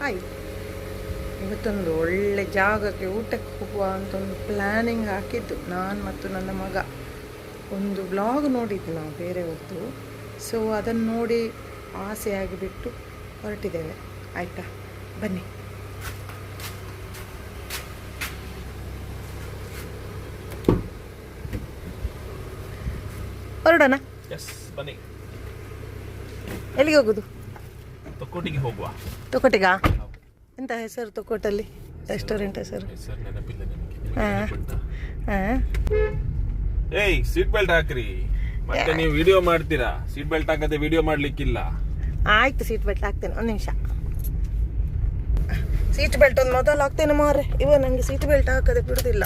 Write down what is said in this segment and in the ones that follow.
ಆಯ್ತು. ಇವತ್ತೊಂದು ಒಳ್ಳೆ ಜಾಗಕ್ಕೆ ಊಟಕ್ಕೆ ಹೋಗುವ ಅಂತ ಒಂದು ಪ್ಲ್ಯಾನಿಂಗ್ ಹಾಕಿದ್ದು ನಾನು ಮತ್ತು ನನ್ನ ಮಗ. ಒಂದು ಬ್ಲಾಗ್ ನೋಡಿದ್ದು ನಾವು ಬೇರೆಯವ್ರದ್ದು ಸೊ ಅದನ್ನು ನೋಡಿ ಆಸೆಯಾಗಿ ಬಿಟ್ಟು ಹೊರಟಿದ್ದೇವೆ. ಆಯಿತಾ? ಬನ್ನಿ. ಹೊರಡೋಣ? ಎಸ್ ಬನ್ನಿ. ಎಲ್ಲಿಗೆ ಹೋಗೋದು? ತೊಕ್ಕೋಟಿಗೆ ಹೋಗುವ. ತೊಕೊಟಿಗಾ ಎಂತ ಹೆಸರು ತೊಕೊಟಲ್ಲಿ ರೆಸ್ಟೋರೆಂಟ್ ಹೆಸರು? ನೆನಪಿಲ್ಲ. ಹಾಂ. ಏಯ್ ಸೀಟ್ ಬೆಲ್ಟ್ ಹಾಕ್ರಿ. ಮತ್ತೆ ನೀವು ವಿಡಿಯೋ ಮಾಡ್ತೀರಾ? ಸೀಟ್ ಬೆಲ್ಟ್ ಹಾಕದೆ ವಿಡಿಯೋ ಮಾಡ್ಲಿಕ್ಕಿಲ್ಲ. ಆಯ್ತು ಸೀಟ್ ಬೆಲ್ಟ್ ಹಾಕ್ತೇನೆ. ಒಂದು ನಿಮಿಷ. ಸೀಟ್ ಬೆಲ್ಟ್ ಒಂದು ಮೊದಲು ಹಾಕ್ತೇನೆ ಮಾರ್ರೆ. ಇವ ನನಗೆ ಸೀಟ್ ಬೆಲ್ಟ್ ಹಾಕದೆ ಬಿಡುದಿಲ್ಲ.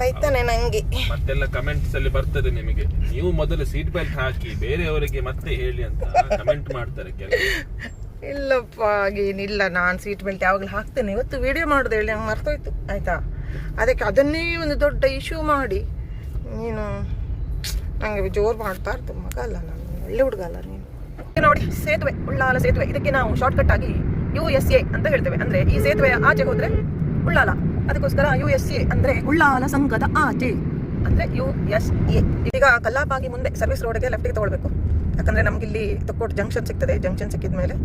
ಬೈತಾನೆ ನಂಗೆ. ಮತ್ತೆಲ್ಲ ಕಮೆಂಟ್ಸ್ ಅಲ್ಲಿ ಬರ್ತದೆ ನಿಮಗೆ. ನೀವು ಮೊದಲು ಸೀಟ್ ಬೆಲ್ಟ್ ಹಾಕಿ ಬೇರೆಯವರಿಗೆ ಮತ್ತೆ ಹೇಳಿ ಅಂತ ಕಮೆಂಟ್ ಮಾಡ್ತಾರೆ ಕೆಲವು ಇಲ್ಲಪ್ಪ ಏನಿಲ್ಲ ನಾನು ಸೀಟ್ ಬೆಲ್ಟ್ ಯಾವಾಗಲೂ ಹಾಕ್ತೇನೆ. ಇವತ್ತು ವಿಡಿಯೋ ಮಾಡೋದು ಹೇಳಿ ಹಂಗೆ ಮರ್ತೋಯ್ತು, ಆಯಿತಾ? ಅದಕ್ಕೆ ಅದನ್ನೇ ಒಂದು ದೊಡ್ಡ ಇಶ್ಯೂ ಮಾಡಿ. ನೀನು ನನಗೆ ಜೋರು ಮಾಡ್ತಾ ಇರ್ತು. ಮಗ ಅಲ್ಲ ನಾನು. ಒಳ್ಳೆ ಹುಡುಗ ಅಲ್ಲ ನೀನು. ನೋಡಿ, ಸೇತುವೆ, ಉಳ್ಳಾಲ ಸೇತುವೆ. ಇದಕ್ಕೆ ನಾವು ಶಾರ್ಟ್ಕಟ್ ಆಗಿ ಯು ಎಸ್ ಎ ಅಂತ ಹೇಳ್ತೇವೆ. ಅಂದರೆ ಈ ಸೇತುವೆ ಆಚೆ ಹೋದರೆ ಉಳ್ಳಾಲ. ಅದಕ್ಕೋಸ್ಕರ ಯು ಎಸ್ ಎ ಅಂದರೆ ಉಳ್ಳಾಲ ಸಂಘದ ಆಚೆ. ಅಂದರೆ ಯು ಎಸ್ ಎ ಈಗ ಕಲ್ಲಾಪಾಗಿ ಮುಂದೆ ಸರ್ವಿಸ್ ರೋಡ್ಗೆ ಲೆಫ್ಟಿಗೆ ತೊಗೊಳ್ಬೇಕು. ಯಾಕಂದರೆ ನಮಗಿಲ್ಲಿ ತೊಕ್ಕೋಟ್ ಜಂಕ್ಷನ್ ಸಿಗ್ತದೆ. ಜಂಕ್ಷನ್ ಸಿಕ್ಕಿದ ಮೇಲೆ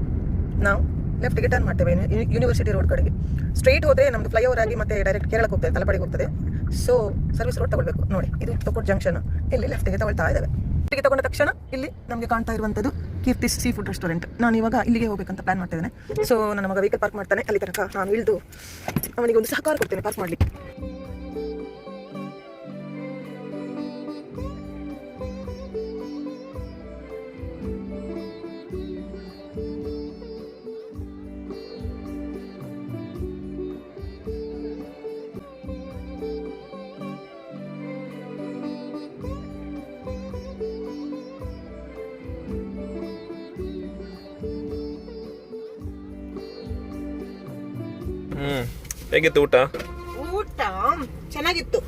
ನಾವು ಲೆಫ್ಟ್ಗೆ ಟರ್ನ್ ಮಾಡ್ತೇವೆ ಯೂನಿ- ಯೂನಿವರ್ಸಿಟಿ ರೋಡ್ ಕಡೆಗೆ. ಸ್ಟ್ರೈಟ್ ಹೋದೆ ನಮ್ಮದು ಫ್ಲೈಓವರ್ ಆಗಿ ಮತ್ತೆ ಡೈರೆಕ್ಟ್ ಕೇರಳಕ್ಕೆ ಹೋಗ್ತದೆ ತಲಪಡಿಗೆ ಹೋಗ್ತದೆ. ಸೊ ಸರ್ವಿಸ್ ರೋಡ್ ತಗೊಳ್ಬೇಕು, ನೋಡಿ, ಇದು ತೊಕ್ಕೋಟ್ ಜಂಕ್ಷನ್ ಇಲ್ಲಿ ಲೆಫ್ಟ್ಗೆ ತಗೊಳ್ತಾ ಇದ್ದಾವೆ. ಲೆಫ್ಟಿಗೆ ತಗೊಂಡ ತಕ್ಷಣ ಇಲ್ಲಿ ನಮಗೆ ಕಾಣ್ತಾ ಇರುವಂಥದ್ದು ಕೀರ್ತಿ ಸೀ ಫುಡ್ ರೆಸ್ಟೋರೆಂಟ್ ನಾನು ಇವಾಗ ಇಲ್ಲಿಗೆ ಹೋಗಬೇಕಂತ ಪ್ಲಾನ್ ಮಾಡ್ತಿದ್ದೇನೆ ಸೊ ನನ್ನ ಮಗ ವೆಹಿಕಲ್ ಪಾರ್ಕ್ ಮಾಡ್ತಾನೆ, ಅಲ್ಲಿ ತನಕ ನಾನು ಇಳಿದು ಅವನಿಗೆ ಒಂದು ಸಹಕಾರ ಕೊಡ್ತೇನೆ ಪಾರ್ಕ್ ಮಾಡ್ಲಿಕ್ಕೆ. ಹ್ಮ್. ಹೇಗಿತ್ತು ಊಟ? ಊಟ ಚೆನ್ನಾಗಿತ್ತು.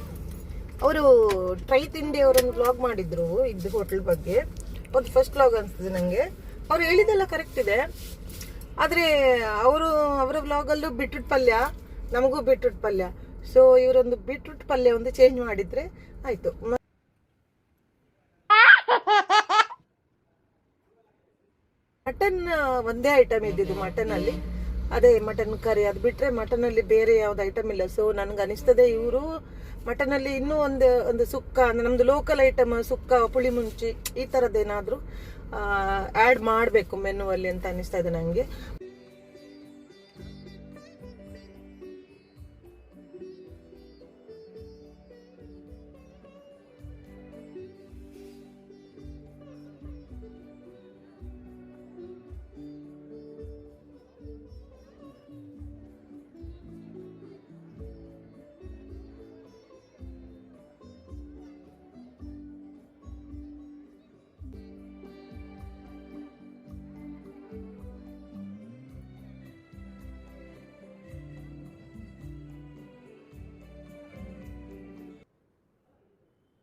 ಅವರು ಟ್ರೈ ತಿಂಡಿ ಅವರೊಂದು ಬ್ಲಾಗ್ ಮಾಡಿದ್ರು ಇದ್ದು ಹೋಟೆಲ್ ಬಗ್ಗೆ. ಒಂದು ಫಸ್ಟ್ ಬ್ಲಾಗ್ ಅನ್ಸ್ತದೆ ನನಗೆ ಅವ್ರು ಹೇಳಿದೆಲ್ಲ ಕರೆಕ್ಟ್ ಇದೆ. ಆದರೆ ಅವರು ಅವರ ಬ್ಲಾಗಲ್ಲೂ ಬಿಟ್ರೂಟ್ ಪಲ್ಯ, ನಮಗೂ ಬಿಟ್ರೂಟ್ ಪಲ್ಯ. ಸೊ ಇವರೊಂದು ಬಿಟ್ರೂಟ್ ಪಲ್ಯ ಒಂದು ಚೇಂಜ್ ಮಾಡಿದ್ರೆ ಆಯ್ತು. ಮಟನ್ ಒಂದೇ ಐಟಮ್ ಇದ್ದಿದ್ದು ಮಟನ್ ಅಲ್ಲಿ ಅದೇ ಮಟನ್ ಕರಿ ಅದು ಬಿಟ್ರೆ ಮಟನ್ ಅಲ್ಲಿ ಬೇರೆ ಯಾವ್ದು ಐಟಮ್ ಇಲ್ಲ. ಸೊ ನನ್ಗೆ ಅನಿಸ್ತದೆ ಇವರು ಮಟನ್ ಅಲ್ಲಿ ಇನ್ನೂ ಒಂದು ಒಂದು ಸುಕ್ಕ, ಅಂದ್ರೆ ನಮ್ದು ಲೋಕಲ್ ಐಟಮ್ ಸುಕ್ಕ, ಪುಳಿ ಮುಂಚಿ ಈ ಥರದ್ದೇನಾದರೂ ಆಡ್ ಮಾಡಬೇಕು ಮೆನುವಲ್ಲಿ ಅಂತ ಅನಿಸ್ತಾ ಇದೆ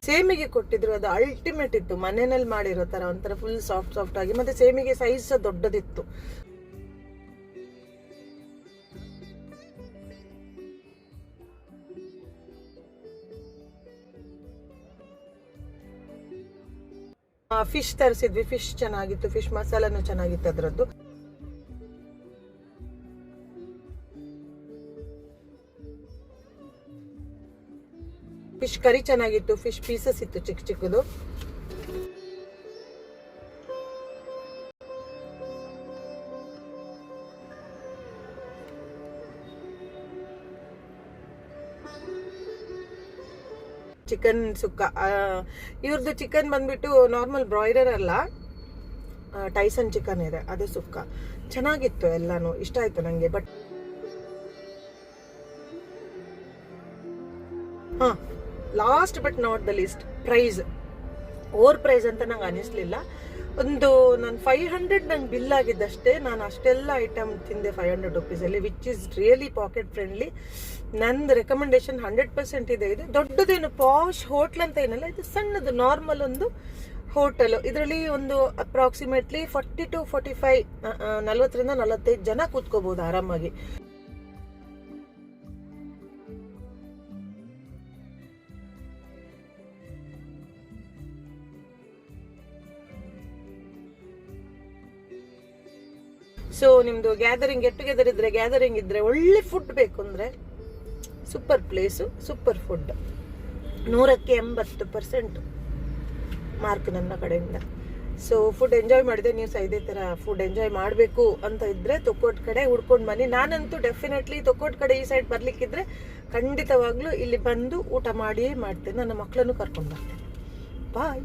ಸೇಮಿಗೆ ಕೊಟ್ಟಿದ್ರು ಅದು ಅಲ್ಟಿಮೇಟ್ ಇತ್ತು. ಮನೆಯಲ್ಲಿ ಮಾಡಿರೋ ತರ ಒಂಥರ ಫುಲ್ ಸಾಫ್ಟ್ ಸಾಫ್ಟ್ ಆಗಿ, ಮತ್ತೆ ಸೇಮಿಗೆ ಸೈಜ್ ಸಹ ದೊಡ್ಡದಿತ್ತು. ಫಿಶ್ ತರಿಸಿದ್ವಿ. ಫಿಶ್ ಚೆನ್ನಾಗಿತ್ತು ಫಿಶ್ ಮಸಾಲಾನು ಚೆನ್ನಾಗಿತ್ತು ಅದರದ್ದು. ಫಿಶ್ ಕರಿ ಚೆನ್ನಾಗಿತ್ತು, ಫಿಶ್ ಪೀಸಸ್ ಇತ್ತು ಚಿಕ್ಕ ಚಿಕ್ಕದು. ಚಿಕನ್ ಸುಕ್ಕ ಇವ್ರದ್ದು ಚಿಕನ್ ಬಂದ್ಬಿಟ್ಟು ನಾರ್ಮಲ್ ಬ್ರಾಯ್ಲರ್ ಅಲ್ಲ ಟೈಸನ್ ಚಿಕನ್ ಇದೆ, ಅದೇ ಸುಕ್ಕ. ಚೆನ್ನಾಗಿತ್ತು ಎಲ್ಲಾನು, ಇಷ್ಟ ಆಯ್ತು ನಂಗೆ ಬಟ್ ಹಾ. Last but not the least price over price ಅಂತ ನಂಗೆ ಅನಿಸ್ಲಿಲ್ಲ ಒಂದು ನಾನು ಫೈವ್ ಹಂಡ್ರೆಡ್ ನಂಗೆ ಬಿಲ್ ಆಗಿದ್ದಷ್ಟೇ, ನಾನು ಅಷ್ಟೆಲ್ಲ ಐಟಮ್ ತಿಂದೆ five hundred ರುಪೀಸಲ್ಲಿ which is really pocket friendly ನಂದು ರೆಕಮೆಂಡೇಶನ್ ಹಂಡ್ರೆಡ್ ಪರ್ಸೆಂಟ್ ಇದೆ. ಇದು ದೊಡ್ಡದೇನು ಪಾಶ್ ಹೋಟ್ಲ್ ಅಂತ ಏನಲ್ಲ, ಇದು ಸಣ್ಣದು ನಾರ್ಮಲ್ ಒಂದು ಹೋಟೆಲ್ ಇದರಲ್ಲಿ ಒಂದು approximately forty to forty five ನಲ್ವತ್ತರಿಂದ ನಲವತ್ತೈದು ಜನ ಕೂತ್ಕೋಬಹುದು ಆರಾಮಾಗಿ. ಸೊ ನಿಮ್ದು ಗ್ಯಾದರಿಂಗ್ ಗೆಟ್ ಟುಗೆದರ್ ಇದ್ರೆ ಗ್ಯಾದರಿಂಗ್ ಇದ್ರೆ ಒಳ್ಳೆ ಫುಡ್ ಬೇಕು ಅಂದ್ರೆ ಸೂಪರ್ ಪ್ಲೇಸು ಸೂಪರ್ ಫುಡ್ ನೂರಕ್ಕೆ ಎಂಬತ್ತು ಪರ್ಸೆಂಟ್ ಮಾರ್ಕ್ ನನ್ನ ಕಡೆಯಿಂದ. ಸೊ ಫುಡ್ ಎಂಜಾಯ್ ಮಾಡಿದೆ ನೀವು ಸಹ ಇದೇ ಥರ ಫುಡ್ ಎಂಜಾಯ್ ಮಾಡಬೇಕು ಅಂತ ಇದ್ರೆ ತೊಕ್ಕೋಟ್ ಕಡೆ ಹುಡ್ಕೊಂಡು ಬನ್ನಿ. ನಾನಂತೂ ಡೆಫಿನೆಟ್ಲಿ ತೊಕ್ಕೋಟ್ ಕಡೆ ಈ ಸೈಡ್ ಬರ್ಲಿಕ್ಕಿದ್ರೆ ಖಂಡಿತವಾಗ್ಲೂ ಇಲ್ಲಿ ಬಂದು ಊಟ ಮಾಡಿಯೇ ಮಾಡ್ತೇನೆ. ನನ್ನ ಮಕ್ಕಳನ್ನು ಕರ್ಕೊಂಡು ಬರ್ತೇನೆ. ಬಾಯ್